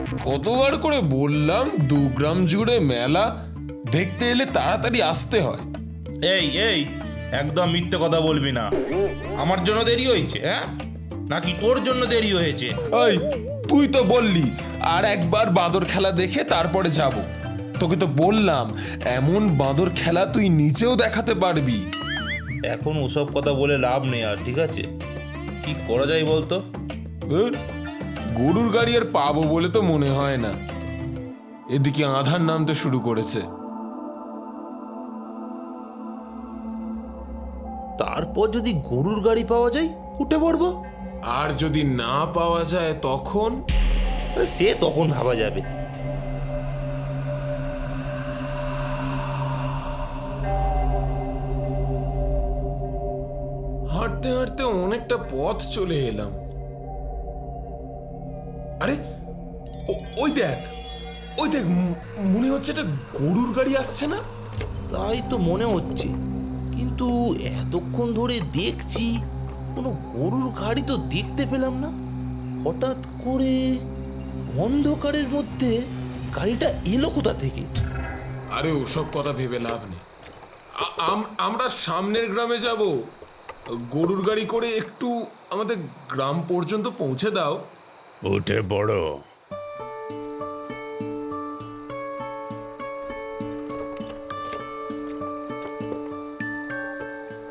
কতবার করে বললাম দু গ্রাম জুড়ে মেলা? দেখতে এলে তাড়াতাড়ি আসতে হয়। এই এই একদম মিথ্যে কথা বলবি না। আমার জন্য দেরি হয়েছে হ্যাঁ? নাকি তোর জন্য দেরি হয়েছে? এই তুই তো বললি আর একবার বাঁদর খেলা দেখে তারপরে যাব। তোকে তো বললাম এমন বাঁদর খেলা তুই নিচেও দেখাতে পারবি। এখন ওসব কথা বলে লাভ নেই আর ঠিক আছে? কি করা যায় বলতো? গরুর গাড়ি আর পাবো বলে তো মনে হয় না। এদিকে আধার নামতে শুরু করেছে। তারপর যদি গরুর গাড়ি পাওয়া যায় উঠে পড়ব। আর যদি না পাওয়া যায় তখন? আরে সে তখন ভাবা যাবে। হাঁটতে হাঁটতে অনেকটা পথ চলে এলাম। আরে ও- ওই দেখ ওই দেখ মনে হচ্ছে এটা গরুর গাড়ি আসছে না? তাই তো মনে হচ্ছে কিন্তু এতক্ষণ ধরে দেখছি কোনো গরুর গাড়ি তো দেখতে পেলাম না। হঠাৎ করে অন্ধকারের মধ্যে গাড়িটা এলো কোথা থেকে? আরে ওসব কথা ভেবে লাভ নেই। আম- আমরা সামনের গ্রামে যাব। গরুর গাড়ি করে একটু আমাদের গ্রাম পর্যন্ত পৌঁছে দাও। উঠে পড়ো।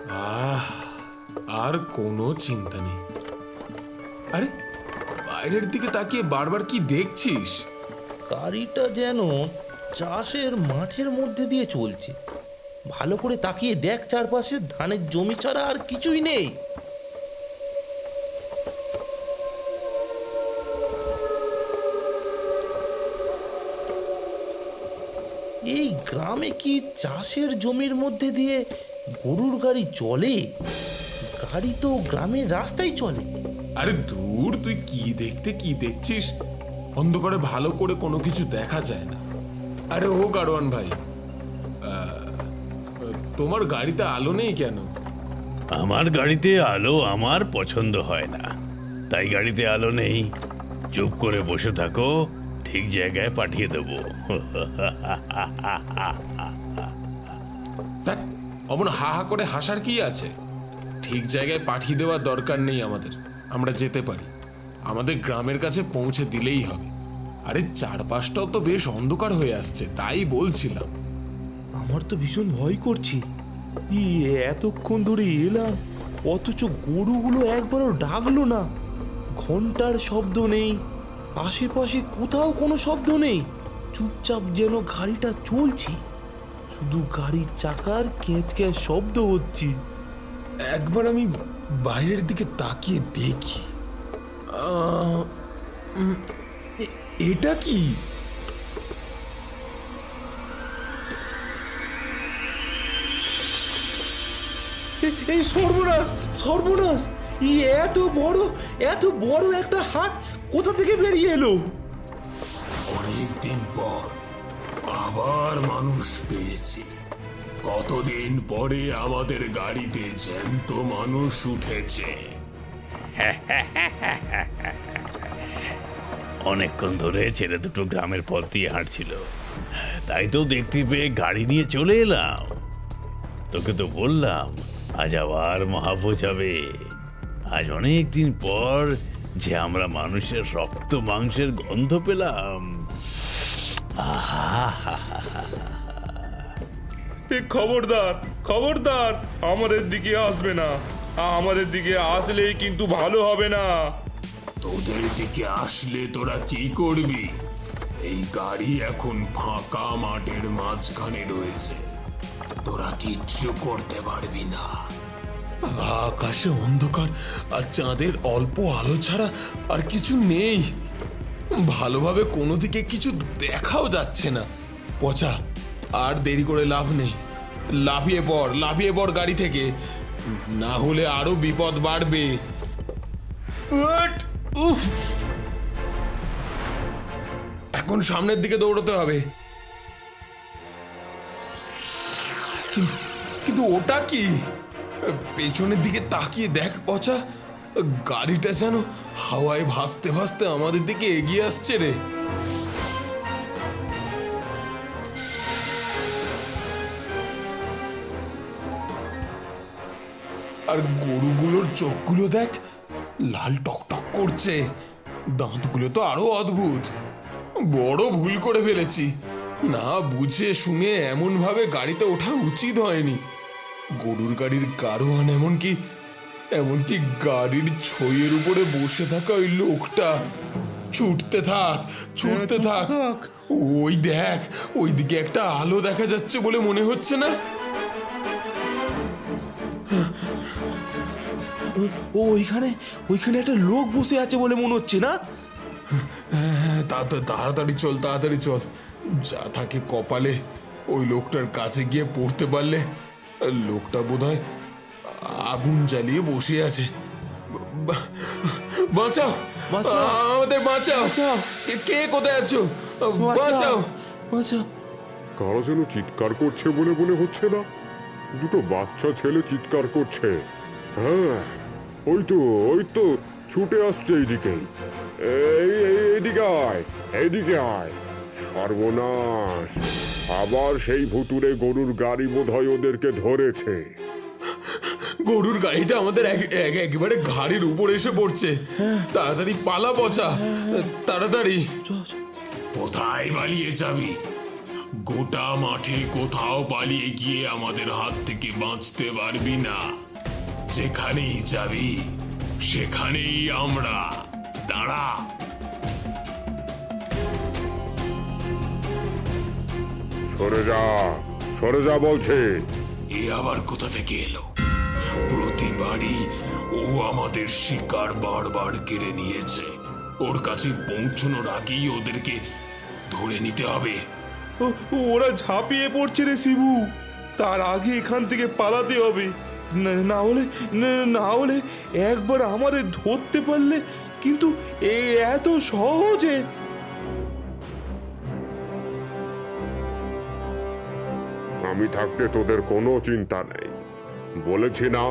আহ আর কোনো চিন্তা নেই। আরে বাইরের দিকে তাকিয়ে বারবার কি দেখছিস? গাড়িটা যেন চাষের মাঠের মধ্যে দিয়ে চলছে। ভালো করে তাকিয়ে দেখ চারপাশে ধানের জমি ছাড়া আর কিছুই নেই। গ্রামে কি চাষের জমির মধ্যে দিয়ে গরুর গাড়ি চলে? গাড়ি তো গ্রামের রাস্তায় চলে। আরে দূর তুই কি দেখতে কি দেখছিস? অন্ধকারে ভালো করে কোনো কিছু দেখা যায় না। আরে ও গাড়োয়ান ভাই তোমার গাড়িতে আলো নেই কেন? আমার গাড়িতে আলো আমার পছন্দ হয় না। তাই গাড়িতে আলো নেই। চুপ করে বসে থাকো। ঠিক জায়গায় পাঠিয়ে দেবো দেখ অমন হা হা করে হাসার কি আছে? ঠিক জায়গায় পাঠিয়ে দেওয়ার দরকার নেই আমাদের। আমরা যেতে পারি। আমাদের গ্রামের কাছে পৌঁছে দিলেই হবে। আরে চারপাশটাও তো বেশ অন্ধকার হয়ে আসছে তাই বলছিলাম। আমার তো ভীষণ ভয় করছি। ই এতক্ষণ ধরে এলাম অথচ গরুগুলো একবারও ডাকলো না। ঘণ্টার শব্দ নেই। আশেপাশে কোথাও কোনো শব্দ নেই। চুপচাপ যেন গাড়িটা চলছে। শুধু গাড়ির চাকার কেঁচ কেঁচ শব্দ হচ্ছে। একবার আমি বাইরের দিকে তাকিয়ে দেখি। এটা কি? এই সর্বনাশ সর্বনাশ! এত বড় এত বড় একটা হাত কোথা থেকে বেরিয়ে এলো? অনেকদিন পর আবার মানুষ পেয়েছি। কতদিন পরে আমাদের গাড়িতে জ্যান্ত মানুষ উঠেছে। অনেকক্ষণ ধরে ছেলে দুটো গ্রামের পথ দিয়ে হাঁটছিল। তাই তো দেখতে পেয়ে গাড়ি নিয়ে চলে এলাম। তোকে তো বললাম আজ আবার মহাভোজ হবে। আজ অনেক দিন পর যে আমরা মানুষের রক্ত মাংসের গন্ধ পেলাম। খবরদার খবরদার আমাদের দিকে আসবে না। আমাদের দিকে আসলেই কিন্তু ভালো হবে না। তোদের দিকে আসলে তোরা কি করবি? এই গাড়ি এখন ফাঁকা মাঠের মাঝখানে রয়েছে। তোরা কিচ্ছু করতে পারবি না। আকাশে অন্ধকার, আর চাঁদের অল্প আলো ছাড়া আর কিছু নেই। ভালোভাবে কোনো দিকে কিছু দেখাও যাচ্ছে না। পচা, আর দেরি করে লাভ নেই। লাফিয়ে পড় লাফিয়ে পড় গাড়ি থেকে। না হলে আরও বিপদ বাড়বে। এখন সামনের দিকে দৌড়তে হবে। কিন্তু কিন্তু ওটা কি? পেছনের দিকে তাকিয়ে দেখ পচা গাড়িটা যেন হাওয়ায় ভাসতে ভাসতে আমাদের দিকে এগিয়ে আসছে রে। আর গরুগুলোর চোখগুলো দেখ, লাল টকটক করছে। দাঁতগুলো তো আরও অদ্ভুত। বড় ভুল করে ফেলেছি। না বুঝে শুনে এমন ভাবে গাড়িতে ওঠা উচিত হয়নি। গরুর গাড়ির গাড়োয়ান এমনকি এমনকি গাড়ির ছইয়ের উপরে বসে থাকা ওই লোকটা। ছুটতে থাক ছুটতে থাক। ওই দেখ ওইদিকে একটা আলো দেখা যাচ্ছে বলে মনে হচ্ছে না? ও ওইখানে ওইখানে একটা লোক বসে আছে বলে মনে হচ্ছে না? হ্যাঁ, তা- তাড়াতাড়ি চল তাড়াতাড়ি চল। যা থাকে কপালে ওই লোকটার কাছে গিয়ে পড়তে পারলে লোকটা বোধহয় আগুন জ্বালিয়ে বসে আছে। বা- বাঁচাও। বাঁচাও। আমাদের বাঁচাও। কে- কে কোথায় আছো? বাঁচাও। আচ্ছা কারা যেন চিৎকার করছে বলে মনে হচ্ছে না? দুটো বাচ্চা ছেলে চিৎকার করছে। হ্যাঁ ওই তো ওই তো ছুটে আসছে এইদিকে। এই এই এইদিকে আয় এইদিকে আয়। সর্বনাশ। আবার সেই ভুতুরে গরুর গাড়ি বোধ হয় ওদেরকে ধরেছে। গরুর গাড়িটা আমাদের এক- এক- একেবারে ঘাড়ির উপর এসে পড়ছে। তাড়াতাড়ি পালা পচা। তাড়াতাড়ি। কোথায় পালিয়ে যাবি গোটা মাঠে কোথাও পালিয়ে গিয়ে আমাদের হাত থেকে বাঁচতে পারবি না। যেখানেই যাবি সেখানেই আমরা। দাঁড়া। সরে যা সরে যা বলছে। এ আবার কোথা থেকে এলো? প্রতিবারই ও আমাদের শিকার বারবার কেড়ে নিয়েছে। ওর কাছে পৌঁছানোর আগেই ওদেরকে ধরে নিতে হবে। ওরা ঝাঁপিয়ে পড়ছে রে শিবু। তার আগে এখান থেকে পালাতে হবে। না- হলে না- না হলে একবার আমাদের ধরতে পারলে কিন্তু এ এত সহজে আমি থাকতে তোদের কোনো চিন্তা নেই। বলেছি না,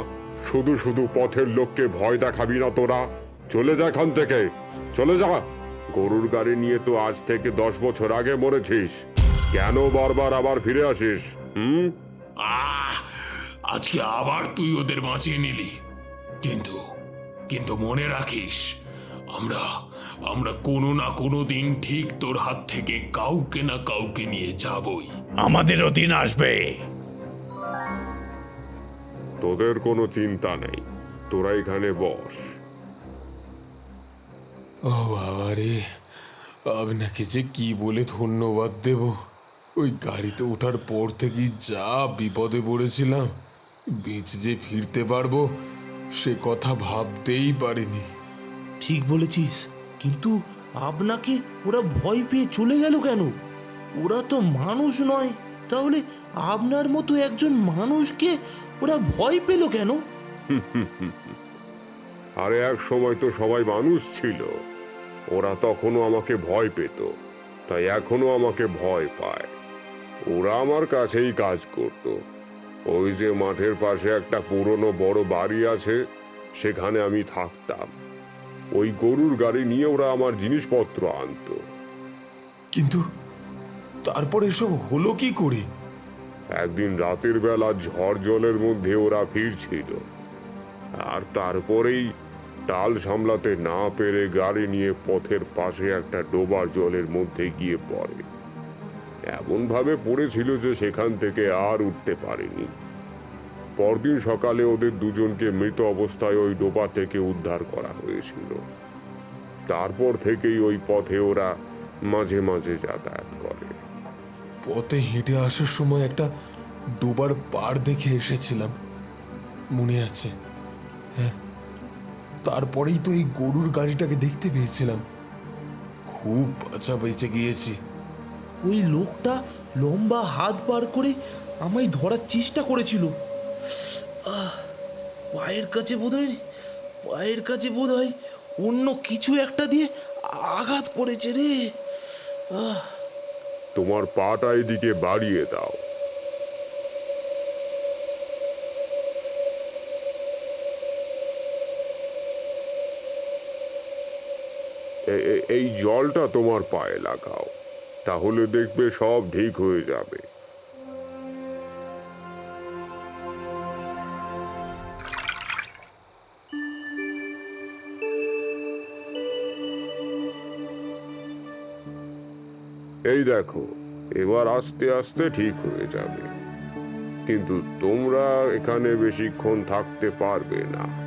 শুধু শুধু পথের লোককে ভয় দেখাবি না তোরা। চলে যা এখান থেকে, চলে যা। গরুর গাড়ি নিয়ে তো আজ থেকে দশ বছর আগে মরেছিস। কেন বারবার আবার ফিরে আসিস, হুম? আজকে আবার তুই ওদের বাঁচিয়ে নিলি। কিন্তু কিন্তু মনে রাখিস, আমরা আমরা কোনো না কোনো দিন ঠিক তোর হাত থেকে কাউকে না কাউকে নিয়ে যাবই। আমাদেরও দিন আসবে। তোদের কোনো চিন্তা নেই। তোরা এখানে বস। ও বাবা রে আপনাকে যে কি বলে ধন্যবাদ দেব। ওই গাড়িতে ওঠার পর থেকেই যা বিপদে পড়েছিলাম বেঁচে যে ফিরতে পারব সে কথা ভাবতেই পারিনি। ঠিক বলেছিস। কিন্তু আপনাকে ওরা ভয় পেয়ে চলে গেল কেন? ওরা তো মানুষ নয়। তাহলে আপনার মতো একজন মানুষকে ওরা ভয় পেল কেন? আরে এক সময় তো সবাই মানুষ ছিল। ওরা তখনও আমাকে ভয় পেত, তাই এখনও আমাকে ভয় পায়। ওরা আমার কাছেই কাজ করত। ওই যে মাঠের পাশে একটা পুরনো বড় বাড়ি আছে, সেখানে আমি থাকতাম। ওই গরুর গাড়ি নিয়ে ওরা আমার জিনিসপত্র আনতো। কিন্তু তারপর এসব হলো কি করে? একদিন রাতের বেলা ঝড় জলের মধ্যে ওরা ফিরছিল। আর তারপরেই টাল সামলাতে না পেরে গাড়ি নিয়ে পথের পাশে একটা ডোবার জলের মধ্যে গিয়ে পড়ে। এমনভাবে পড়েছিল যে সেখান থেকে আর উঠতে পারেনি। পরদিন সকালে ওদের দুজনকে মৃত অবস্থায় ওই ডোবা থেকে উদ্ধার করা হয়েছিল। তারপর থেকেই ওই পথে ওরা মাঝে মাঝে যাতায়াত করে। পথে হেঁটে আসার সময় একটা ডোবার পাড় দেখে এসেছিলাম। মনে আছে? হ্যাঁ। তারপরেই তো এই গরুর গাড়িটাকে দেখতে পেয়েছিলাম। খুব বাঁচা বেঁচে গিয়েছি। ওই লোকটা লম্বা হাত বার করে আমায় ধরার চেষ্টা করেছিল। পায়ের কাছে বোধহয় পায়ের কাছে বোধহয় অন্য কিছু একটা দিয়ে আঘাত করেছে রে। তোমার পাটা এদিকে বাড়িয়ে দাও। এই জলটা তোমার পায়ে লাগাও। তাহলে দেখবে সব ঠিক হয়ে যাবে। এই দেখো এবার আস্তে আস্তে ঠিক হয়ে যাবে। কিন্তু তোমরা এখানে বেশিক্ষণ থাকতে পারবে না।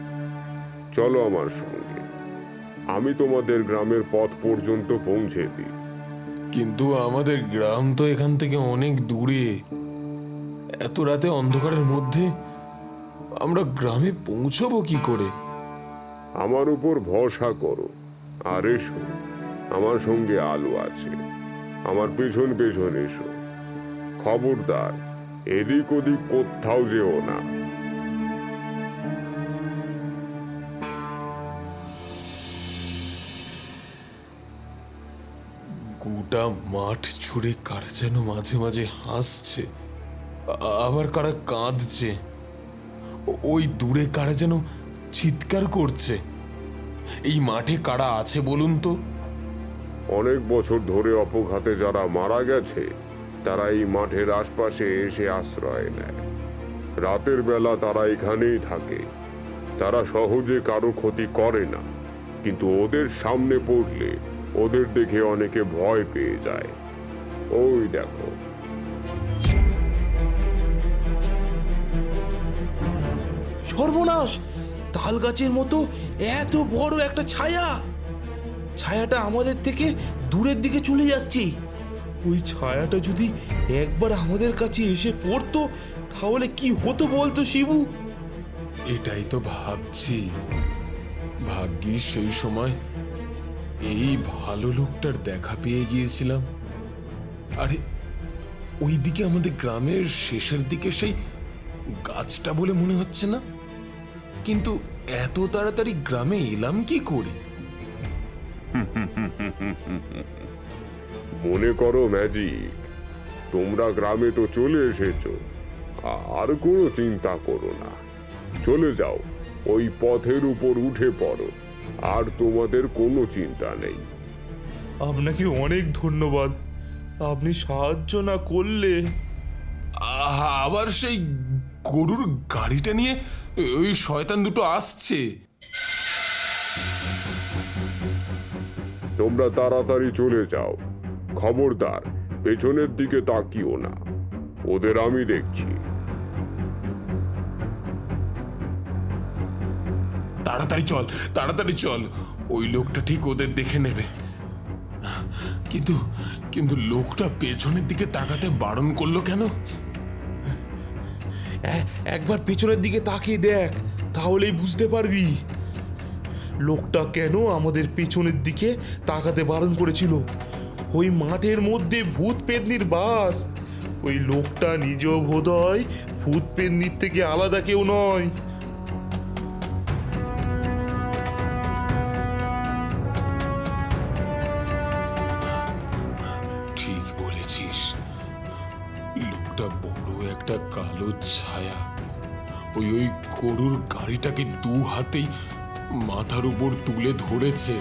চলো আমার সঙ্গে। আমি তোমাদের গ্রামের পথ পর্যন্ত পৌঁছে দিই। কিন্তু আমাদের গ্রাম তো এখান থেকে অনেক দূরে। এত রাতে অন্ধকারের মধ্যে আমরা গ্রামে পৌঁছবো কি করে? আমার উপর ভরসা করো। আর এসো আমার সঙ্গে আলো আছে। আমার পেছন পেছন এসো। খবরদার, এদিক ওদিক কোথাও যেও না। গোটা মাঠ ছুড়ে কার যেন মাঝে মাঝে হাসছে। আবার কারা কাঁদছে। ওই দূরে কারা যেন চিৎকার করছে। এই মাঠে কারা আছে বলুন তো? অনেক বছর ধরে অপঘাতে যারা মারা গেছে, তারা এই মাঠের আশপাশে এসে আশ্রয় নেয়। রাতের বেলা তারা এখানেই থাকে। তারা সহজে কারও ক্ষতি করে না, কিন্তু ওদের সামনে পড়লে ওদের দেখে অনেকে ভয় পেয়ে যায়। ওই দেখো। সর্বনাশ! তাল গাছের মতো এত বড় একটা ছায়া! ছায়াটা আমাদের থেকে দূরের দিকে চলে যাচ্ছে। ওই ছায়াটা যদি একবার আমাদের কাছে এসে পড়তো, তাহলে কি হতো বলতো, শিবু? এটাই তো ভাবছি। ভাগ্যি সেই সময় এই ভালো লোকটার দেখা পেয়ে গিয়েছিলাম। আরে ওই দিকে আমাদের গ্রামের শেষের দিকে সেই গাছটা বলে মনে হচ্ছে না? কিন্তু এত তাড়াতাড়ি গ্রামে এলাম কি করে? মনে করো ম্যাজিক তোমরা গ্রামে তো চলে এসেছ। আর কোনো চিন্তা করো না। চলে যাও ওই পথের উপর উঠে পড়ো। আর তোমাদের কোনো চিন্তা নেই। আপনাকে অনেক ধন্যবাদ। আপনি সাহায্য না করলে আহা, আবার সেই গরুর গাড়িটা নিয়ে ওই শয়তান দুটো আসছে। তোমরা তাড়াতাড়ি চলে যাও। খবরদার, পেছনের দিকে তাকিও না। ওদের আমি দেখছি। তাড়াতাড়ি চল তাড়াতাড়ি চল। ওই লোকটা ঠিক ওদের দেখে নেবে। কিন্তু কিন্তু লোকটা পেছনের দিকে তাকাতে বারণ করল কেন? একবার পেছনের দিকে তাকিয়ে দেখ, তাহলেই বুঝতে পারবি। লোকটা কেন আমাদের পেছনের দিকে তাকাতে বারণ করেছিল? ওই মাঠের মধ্যে ভূত পেতনির বাস। ওই লোকটা নিজ বোধহয় ভূত পেতনির থেকে আলাদা কেউ নয়। ঠিক বলেছিস। লোকটা বড় একটা কালো ছায়া। ওই ওই গরুর গাড়িটাকে দু হাতেই মাথার উপর তুলে ধরেছে।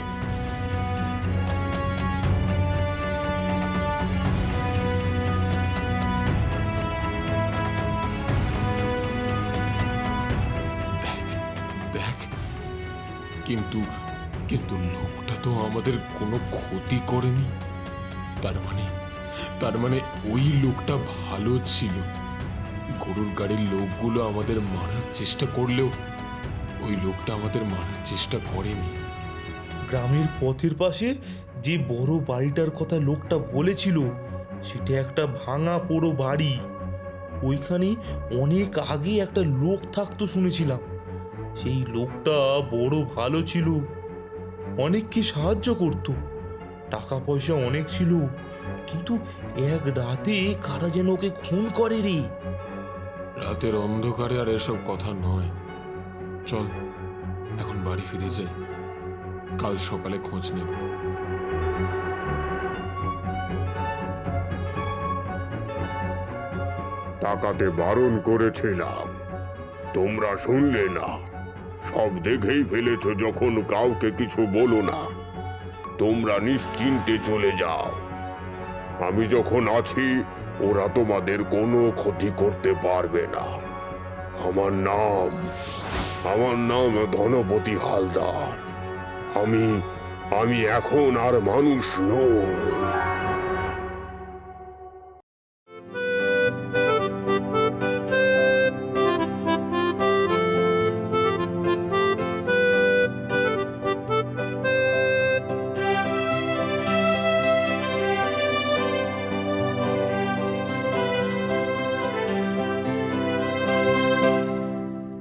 কিন্তু কিন্তু লোকটা তো আমাদের কোনো ক্ষতি করেনি। তার মানে তার মানে ওই লোকটা ভালো ছিল। গরুর গাড়ির লোকগুলো আমাদের মারার চেষ্টা করলেও ওই লোকটা আমাদের মারার চেষ্টা করেনি। গ্রামের পথের পাশে যে বড় বাড়িটার কথা লোকটা বলেছিল সেটা একটা ভাঙা পোড়ো বাড়ি। ওইখানে অনেক আগে একটা লোক থাকতো শুনেছিলাম। সেই লোকটা বড় ভালো ছিল অনেককে সাহায্য করত। টাকা পয়সা অনেক ছিল কিন্তু এক রাতে কারা যেন ওকে খুন করে রে? রাতের অন্ধকারে আর এসব কথা নয়। চল, এখন বাড়ি ফিরে যাই। কাল সকালে খোঁজ নেব। টাকাতে বারণ করেছিলাম। তোমরা শুনলে না। সব দেখেই ফেলেছো যখন কাউকে কিছু বলো না। তোমরা নিশ্চিন্তে চলে যাও। আমি যখন আছি, ওরা তোমাদের কোনো ক্ষতি করতে পারবে না। আমার নাম আমার নাম ধনপতি হালদার। আমি আমি এখন আর মানুষ নই।